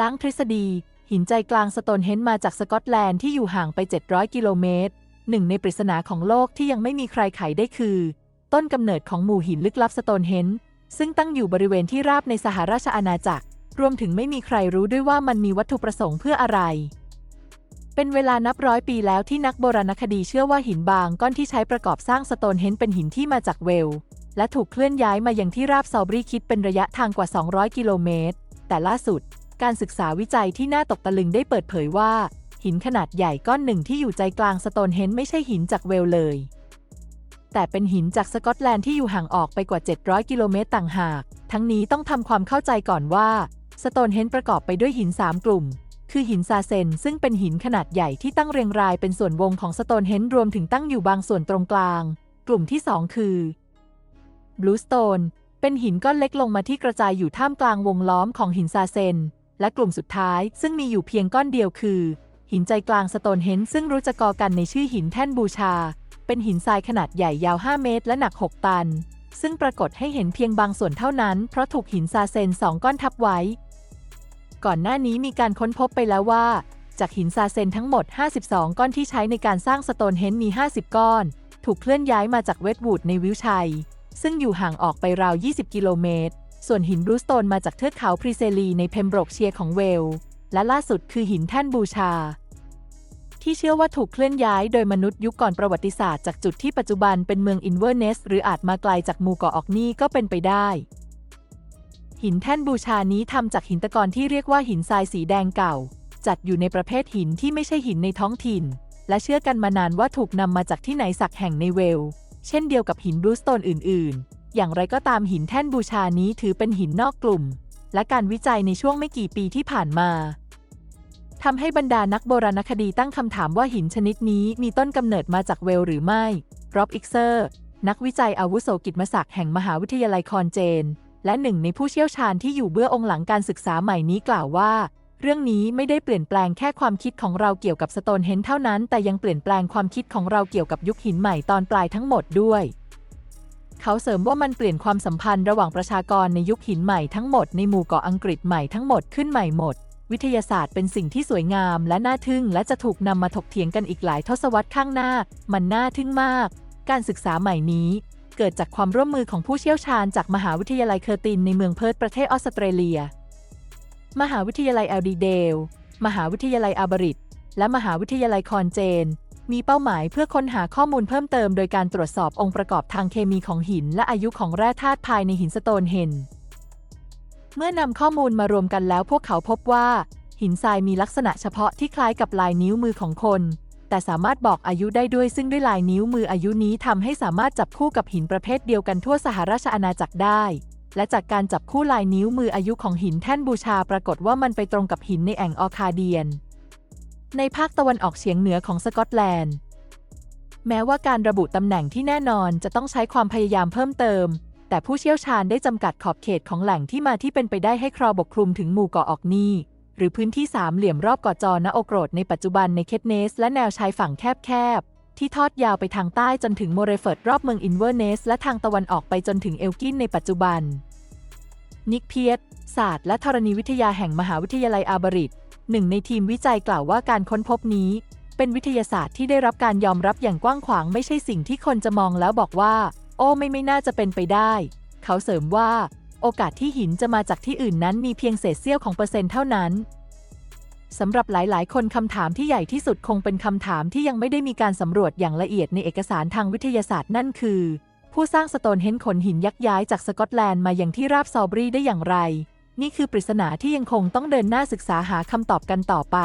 ล้างทฤษฎี หินใจกลางสโตนเฮนจ์มาจากสกอตแลนด์ที่อยู่ห่างไป 700 กิโลเมตร หนึ่งในปริศนาของโลกที่ยังไม่มีใครไขได้คือ ต้นกำเนิดของหมู่หินลึกลับสโตนเฮนจ์ซึ่งตั้งอยู่บริเวณที่ราบในสหราชอาณาจักร รวมถึงไม่มีใครรู้ด้วยว่ามันมีวัตถุประสงค์เพื่ออะไร เป็นเวลานับร้อยปีแล้วที่นักโบราณคดีเชื่อว่าหินบางก้อนที่ใช้ประกอบสร้างสโตนเฮนจ์เป็นหินที่มาจากเวล และถูกเคลื่อนย้ายมายังที่ราบซาวบรีคิดเป็นระยะทางกว่า 200 กิโลเมตร แต่ล่าสุด การศึกษาวิจัยที่น่าตกตะลึงได้เปิดเผยว่า หินขนาดใหญ่ก้อนหนึ่งที่อยู่ใจกลางสโตนเฮนไม่ใช่หินจากเวลเลย แต่เป็นหินจากสกอตแลนด์ที่อยู่ห่างออกไปกว่า 700 กิโลเมตรต่างหาก ทั้งนี้ต้องทำความเข้าใจก่อนว่าสโตนเฮนประกอบไปด้วยหิน 3 กลุ่ม คือหินซาเซน ซึ่งเป็นหินขนาดใหญ่ที่ตั้งเรียงรายเป็นส่วนวงของสโตนเฮนรวมถึงตั้งอยู่บางส่วนตรงกลาง กลุ่มที่ 2 คือบลูสโตนเป็นหินก้อนเล็กลงมาที่กระจายอยู่ท่ามกลางวงล้อมของหินซาเซน และกลุ่มสุดท้ายซึ่งมีอยู่เพียงก้อนเดียวคือ หินใจกลางสโตนเฮนซึ่งรู้จักกอกันในชื่อหินแท่นบูชา เป็นหินทรายขนาดใหญ่ยาว 5 เมตร และหนัก 6 ตัน ซึ่งปรากฏให้เห็นเพียงบางส่วนเท่านั้น เพราะถูกหินซาเซนสองก้อนทับไว้ ก่อนหน้านี้มีการค้นพบไปแล้วว่า จากหินซาเซนทั้งหมด 52 ก้อนที่ใช้ในการสร้างสโตนเฮนมี 50 ก้อน ถูกเคลื่อนย้ายมาจากเวสต์วูดในวิลชัย ซึ่งอยู่ห่างออกไปราว 20 กิโลเมตร ส่วนหินบรูสโตนมาจากเทือกเขาพรีเซลีในเพมบรกเชียของเวล และล่าสุดคือหินแท่นบูชา ที่เชื่อว่าถูกเคลื่อนย้ายโดยมนุษย์ยุคก่อนประวัติศาสตร์จากจุดที่ปัจจุบันเป็นเมืองอินเวอร์เนส หรืออาจมาไกลจากหมู่เกาะออกนี่ก็เป็นไปได้ หินแท่นบูชานี้ทำจากหินตะกอนที่เรียกว่าหินทรายสีแดงเก่า จัดอยู่ในประเภทหินที่ไม่ใช่หินในท้องถิ่น และเชื่อกันมานานว่าถูกนำมาจากที่ไหนสักแห่งในเวล เช่นเดียวกับหินบรูสโตนอื่น ๆ อย่างไรก็ตามหินแท่นบูชานี้ถือเป็นหินนอกกลุ่ม และการวิจัยในช่วงไม่กี่ปีที่ผ่านมาทำให้บรรดานักโบราณคดีตั้งคำถามว่าหินชนิดนี้มีต้นกำเนิดมาจากเวลหรือไม่ รอบอิกเซอร์ นักวิจัยอาวุโสกิตมศักดิ์แห่งมหาวิทยาลัยคอนเจน และหนึ่งในผู้เชี่ยวชาญที่อยู่เบื้ององหลังการศึกษาใหม่นี้กล่าวว่า เรื่องนี้ไม่ได้เปลี่ยนแปลงแค่ความคิดของเราเกี่ยวกับสโตนเฮนเท่านั้น แต่ยังเปลี่ยนแปลงความคิดของเราเกี่ยวกับยุคหินใหม่ตอนปลายทั้งหมดด้วย เขาเสริมว่ามันเปลี่ยนความสัมพันธ์ระหว่างประชากรในยุคหินใหม่ทั้งหมดในหมู่เกาะอังกฤษใหม่ทั้งหมดขึ้นใหม่หมด วิทยาศาสตร์เป็นสิ่งที่สวยงามและน่าทึ่งและจะถูกนำมาถกเถียงกันอีกหลายทศวรรษข้างหน้า มันน่าทึ่งมาก การศึกษาใหม่นี้ เกิดจากความร่วมมือของผู้เชี่ยวชาญจากมหาวิทยาลัยเคอร์ตินในเมืองเพิร์ธประเทศออสเตรเลีย มหาวิทยาลัยแอลดีเดล มหาวิทยาลัยอาบริดและมหาวิทยาลัยคอนเจน มีเป้าหมายเพื่อค้นหาข้อมูลเพิ่มเติมโดยการตรวจสอบองค์ประกอบทางเคมีของหิน และอายุของแร่ธาตุภายในหินสโตนเฮนเมื่อนำข้อมูลมารวมกันแล้วพวกเขาพบว่า หินทรายมีลักษณะเฉพาะที่คล้ายกับลายนิ้วมือของคน แต่สามารถบอกอายุได้ด้วยซึ่งด้วยลายนิ้วมืออายุนี้ทำให้สามารถจับคู่กับหินประเภทเดียวกันทั่วสหราชอาณาจักรได้ และจากการจับคู่ลายนิ้วมืออายุของหินแท่นบูชาปรากฏว่ามันไปตรงกับหินในแอ่งออคาเดียน ในภาคตะวันออกเฉียงเหนือของสกอตแลนด์ แม้ว่าการระบุตำแหน่งที่แน่นอนจะต้องใช้ความพยายามเพิ่มเติม แต่ผู้เชี่ยวชาญได้จำกัดขอบเขตของแหล่งที่มาที่เป็นไปได้ให้ครอบกคลุมถึงหมู่เกาะออกนี่หรือพื้นที่สามเหลี่ยมรอบเกาะจอณโอโกรดในปัจจุบันในเคทเนส และแนวชายฝั่งแคบๆ ที่ทอดยาวไปทางใต้จนถึงโมเรเฟิร์ดรอบเมืองอินเวอร์เนส และทางตะวันออกไปจนถึงเอลกินในปัจจุบันนิกเพียต ศาสตร์และธรณีวิทยาแห่งมหาวิทยาลัยอาบริดหนึ่งในทีมวิจัยกล่าวว่าการค้นพบนี้ เป็นวิทยาศาสตร์ที่ได้รับการยอมรับอย่างกว้างขวางไม่ใช่สิ่งที่คนจะมองแล้วบอกว่า โอ้ไม่ไม่น่าจะเป็นไปได้ เขาเสริมว่า โอกาสที่หินจะมาจากที่อื่นนั้นมีเพียงเศษเสี้ยวของเปอร์เซ็นต์เท่านั้นสำหรับหลาย ๆ คนคำถามที่ใหญ่ที่สุดคงเป็นคำถามที่ยังไม่ได้มีการสำรวจอย่างละเอียดในเอกสารทางวิทยาศาสตร์นั่นคือ ผู้สร้างสโตนเฮนจ์ขนหินยักษ์ย้ายจากสกอตแลนด์มาอยังที่ราบซอลบรีได้อย่างไร นี่คือปริศนาที่ยังคงต้องเดินหน้าศึกษาหาคำตอบกันต่อไป